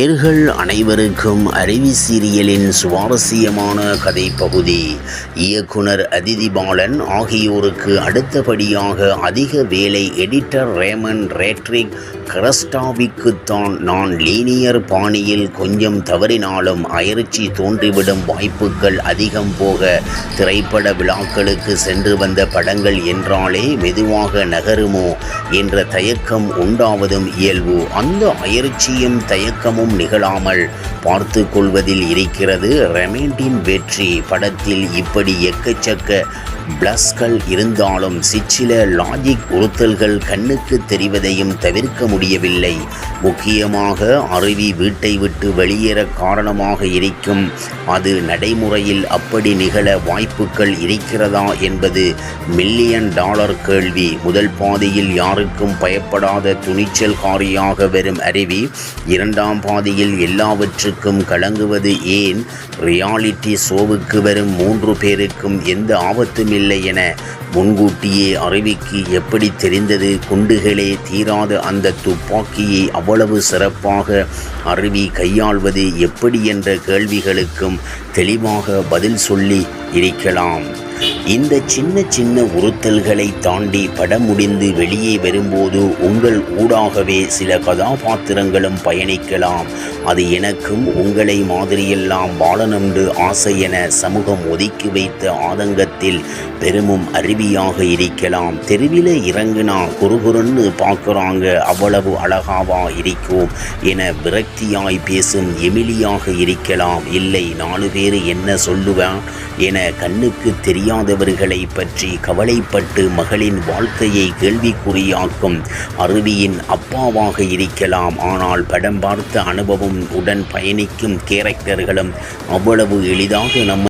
நேர்கள் அனைவருக்கும் அறிவி சீரியலின் சுவாரஸ்யமான கதை பகுதி இயக்குனர் அதிதி பாலன் ஆகியோருக்கு அடுத்தபடியாக அதிக வேலை எடிட்டர் ரேமன் ரேட்ரிக் கிரஸ்டாவிக்குத்தான் நான் லீனியர் பாணியில் கொஞ்சம் தவறினாலும் அயற்சி தோன்றிவிடும் வாய்ப்புகள் அதிகம் போக திரைப்பட விழாக்களுக்கு சென்று வந்த படங்கள் என்றாலே மெதுவாக நகருமோ என்ற தயக்கம் உண்டாவதும் இயல்பு. அந்த அயற்சியும் தயக்கமும் நிகழாமல் பார்த்து கொள்வதில் இருக்கிறது ரெமேண்டின் வெற்றி. படத்தில் இப்படி எக்கச்சக்க பிளஸ்கள் இருந்தாலும் சிற்சில லாஜிக் உறுத்தல்கள் கண்ணுக்கு தெரிவதையும் தவிர்க்க முடியவில்லை. முக்கியமாக அருவி வீட்டை விட்டு வெளியேற காரணமாக இருக்கும். அது நடைமுறையில் அப்படி நிகழ வாய்ப்புகள் இருக்கிறதா என்பது மில்லியன் டாலர் கேள்வி. முதல் பாதியில் யாருக்கும் பயப்படாத துணிச்சல்காரியாக வரும் அருவி. இரண்டாம் பாதியில் எல்லாவற்றுக்கும் கலங்குவது ஏன்? ரியாலிட்டி ஷோவுக்கு வரும் மூன்று பேருக்கும் எந்த ஆபத்தும் இல்லை என முன்கூட்டியே அருவிக்கு எப்படி தெரிந்தது? குண்டுகளே தீராத அந்த துப்பாக்கியை அவ்வளவு சிறப்பாக அருவி கையாள்வது எப்படி என்ற கேள்விகளுக்கும் தெளிவாக பதில் சொல்லி இருக்கலாம். இந்த சின்ன சின்ன உறுத்தல்களை தாண்டி படம் முடிந்து வெளியே வரும்போது உங்கள் ஊடாகவே சில கதாபாத்திரங்களும் பயணிக்கலாம். அது எனக்கும் உங்களை மாதிரியெல்லாம் வாழனென்று ஆசை என சமூகம் ஒதுக்கி வைத்த ஆதங்கத்தில் பெருமும் அருவியாக இருக்கலாம். தெருவில் இறங்குனா குறுகுறுன்னு பார்க்குறாங்க அவ்வளவு அழகாவா இருக்கும் என விரக்தியாய் பேசும் எமிலியாக இருக்கலாம். இல்லை நாலு பேர் என்ன சொல்லுவேன் என கண்ணுக்கு தெரியாதவர்களை பற்றி கவலைப்பட்டு மகளின் வாழ்க்கையை கேள்விக்குறியாக்கும் அருவியின் அப்பாவாக இருக்கலாம். ஆனால் படம் பார்த்த அனுபவம் உடன் பயணிக்கும் கேரக்டர்களும் அவ்வளவு எளிதாக நம்ம